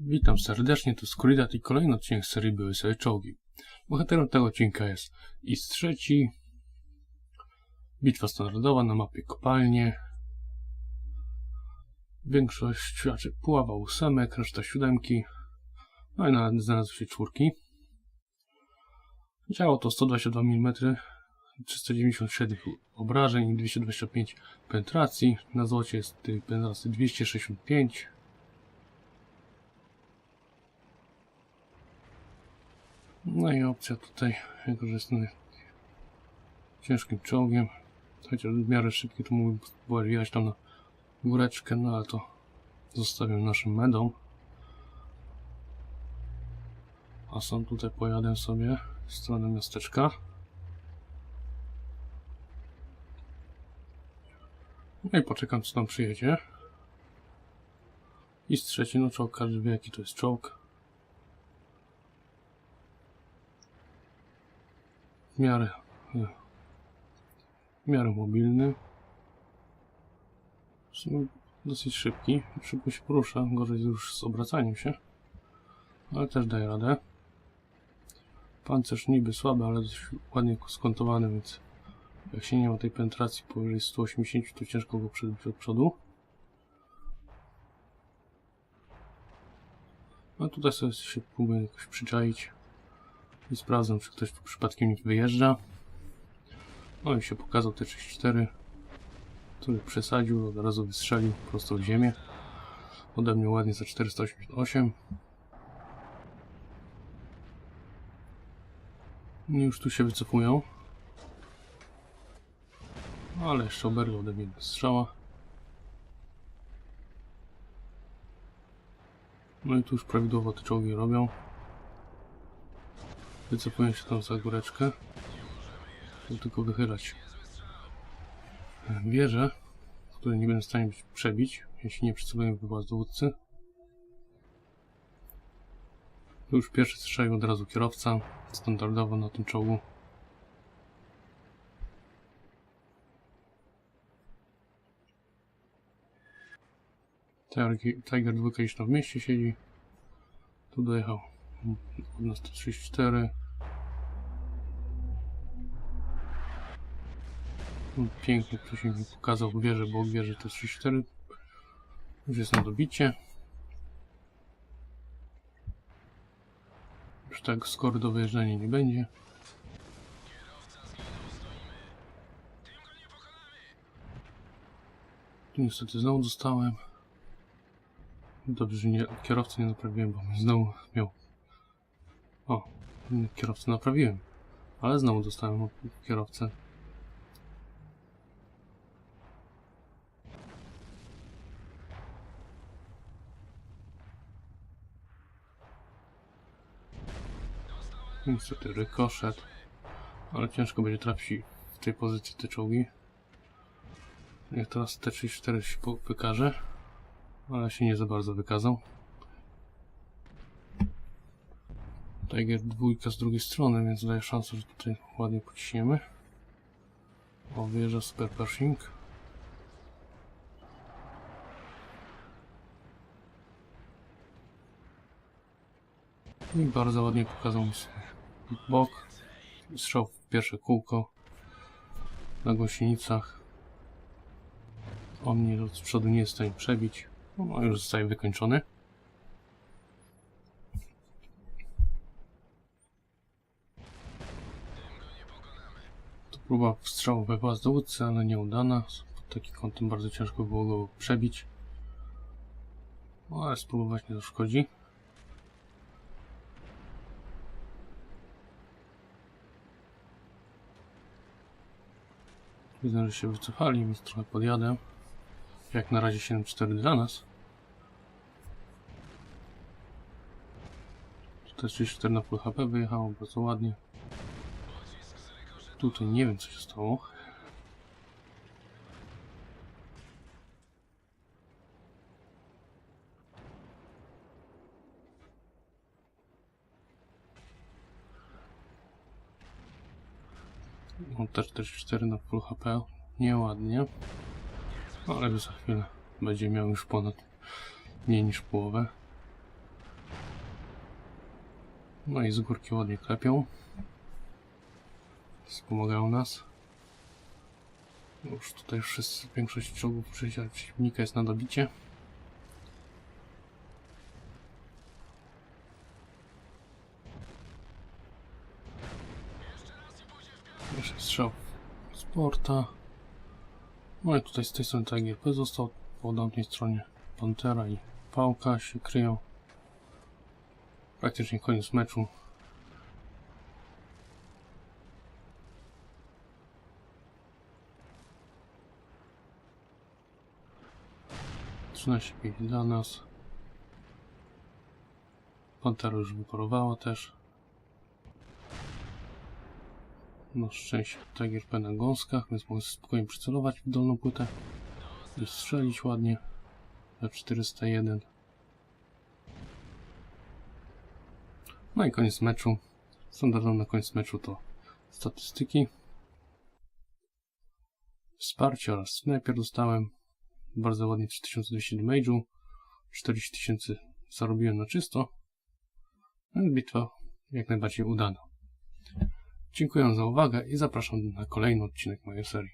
Witam serdecznie, to Skuridat i kolejny odcinek serii Były sobie czołgi. Bohaterem tego odcinka jest IS trzeci, bitwa standardowa na mapie kopalnie, większość, znaczy puława ósemek, reszta siódemki, no i nawet znalazły się czwórki. Działo to 122 mm, 397 obrażeń, 225 penetracji, na złocie jest penetracji 265 No i opcja tutaj, jako że jestem ciężkim czołgiem, chociaż w miarę szybki, to mógłbym spróbować tam na góreczkę, no ale to zostawiam naszym medom. A sam tutaj pojadę sobie w stronę miasteczka. No i poczekam, co tam przyjedzie. I z trzeci, no czołg, każdy wie jaki to jest czołg. W miarę w miarę mobilny. Dosyć szybki. Szybko się porusza, gorzej już z obracaniem się. Ale też daje radę. Pancerz niby słaby, ale dość ładnie skontowany, więc jak się nie ma tej penetracji powyżej 180 to ciężko go przebić od przodu. A tutaj sobie się próbuję jakoś przyczaić i sprawdzam, czy ktoś przypadkiem nie wyjeżdża. No i się pokazał T34, który przesadził, od razu wystrzelił prosto w ziemię. Ode mnie ładnie za 488. I już tu się wycofują. Ale jeszcze oberwał ode mnie strzała. No i tu już prawidłowo te czołgi robią. Wycofuję się tam za góreczkę. Żeby tylko wychylać wieżę, której nie będę w stanie przebić, jeśli nie przyceluję w dowódcy. Tu już pierwszy strzelił od razu kierowca, standardowo na tym czołgu. Tiger 2 już tam w mieście siedzi. Tu dojechał na 134 Pięknie ktoś mi pokazał wieżę, bo wieży to 34 Już jest na dobicie. Już tak skory do wyjeżdżania nie będzie. Tu niestety znowu dostałem. Dobrze, że nie, kierowcy nie naprawiłem, bo znowu miał o, kierowcę naprawiłem. Ale znowu dostałem kierowcę. Niestety rykoszet. Ale ciężko będzie trafić w tej pozycji te czołgi. Jak teraz T34 się wykaże. Ale się nie za bardzo wykazał. Tiger dwójka z drugiej strony, więc daje szansę, że tutaj ładnie pociśniemy. O, wyjeżdża Super Pershing. I bardzo ładnie pokazał mi bok. Strzał w pierwsze kółko. Na gąsienicach. On mnie z przodu nie jest w stanie przebić. No, już zostaje wykończony. Próba strzału we z ale nieudana. Pod takim kątem bardzo ciężko było go przebić. No, ale spróbować nie zaszkodzi. Widzę, że się wycofali, więc trochę podjadę. Jak na razie 7-4 dla nas. 44 na full HP wyjechało bardzo ładnie. Tutaj nie wiem co się stało. Też 44 na full HP. Nieładnie. Ale za chwilę będzie miał już ponad mniej niż połowę. No i z górki ładnie klepią. Wspomagają nas. Już tutaj wszyscy, większość czołgów przeciw- przeciwnika jest na dobicie. Jeszcze strzał z porta. No i tutaj z tej strony TGP został, po tamtej stronie Pantera i Pałka się kryją. Praktycznie koniec meczu. Pięć dla nas. Pantera już wyparowała też. Na szczęście TGRP na gąskach, więc mogę spokojnie przycelować w dolną płytę i strzelić ładnie. F401. No i koniec meczu. Standardowo na koniec meczu to statystyki. Wsparcie oraz snajper dostałem. Bardzo ładnie 3200 damage'u. 40 tysięcy zarobiłem na czysto. No i bitwa jak najbardziej udana. Dziękuję za uwagę i zapraszam na kolejny odcinek mojej serii.